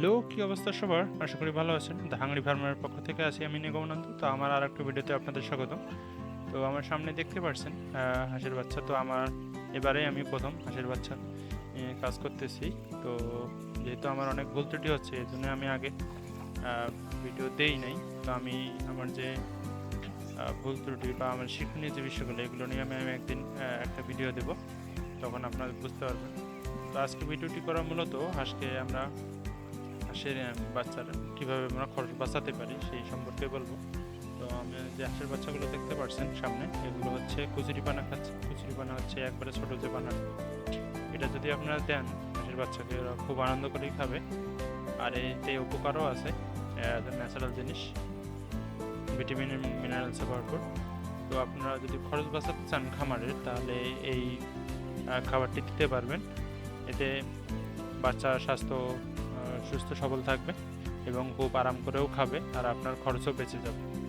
Hello কি অবস্থা সবার? আশা করি ভালো আছেন। দ্য ফার্মের পক্ষ থেকে আছি আমি নিগমানন্দ তো আমার আর একটা ভিডিওতে আপনাদের স্বাগত। তো আমার সামনে দেখতে পাচ্ছেন আহ, হাঁসের বাচ্চা। তো আমার এবারে আমি প্রথম হাঁসের বাচ্চা কাজ করতেছি। তো যেহেতু আমার অনেক ভুল ত্রুটি হচ্ছে এই জন্য আমি আগে ভিডিও দেই নাই। তো আমি আমার যে ভুল ত্রুটি বা আমার শিক্ষণীয় যে বিষয়গুলো এগুলো নিয়ে আমি আমি একদিন একটা ভিডিও দেব। তখন আপনারা বুঝতে পারবেন। তো আজকে ভিডিওটি করা মূলত হাঁসকে আমরা হাঁসের বাচ্চারা, কীভাবে আমরা খরচ বাঁচাতে পারি সেই সম্পর্কে বলব। তো আমি যে হাঁসের বাচ্চাগুলো দেখতে পাচ্ছেন সামনে, এগুলো হচ্ছে কুচুরি পানা খাচ্ছে। কুচুরি পানা হচ্ছে একবারে ছোটো যে পানা। এটা যদি আপনারা দেন, হাঁসের বাচ্চাকে ওরা খুব আনন্দ করেই খাবে। আর এতে উপকারও আছে ন্যাচারাল জিনিস। ভিটামিন, মিনারেলসে ভরপুর। তো আপনারা যদি খরচ বাঁচাতে চান খামারের, তাহলে এই খাবারটি দিতে পারবেন। এতে বাচ্চার স্বাস্থ্য সুস্থ সবল থাকবে এবং খুব আরাম করেও খাবে আর আপনার খরচও বেঁচে যাবে।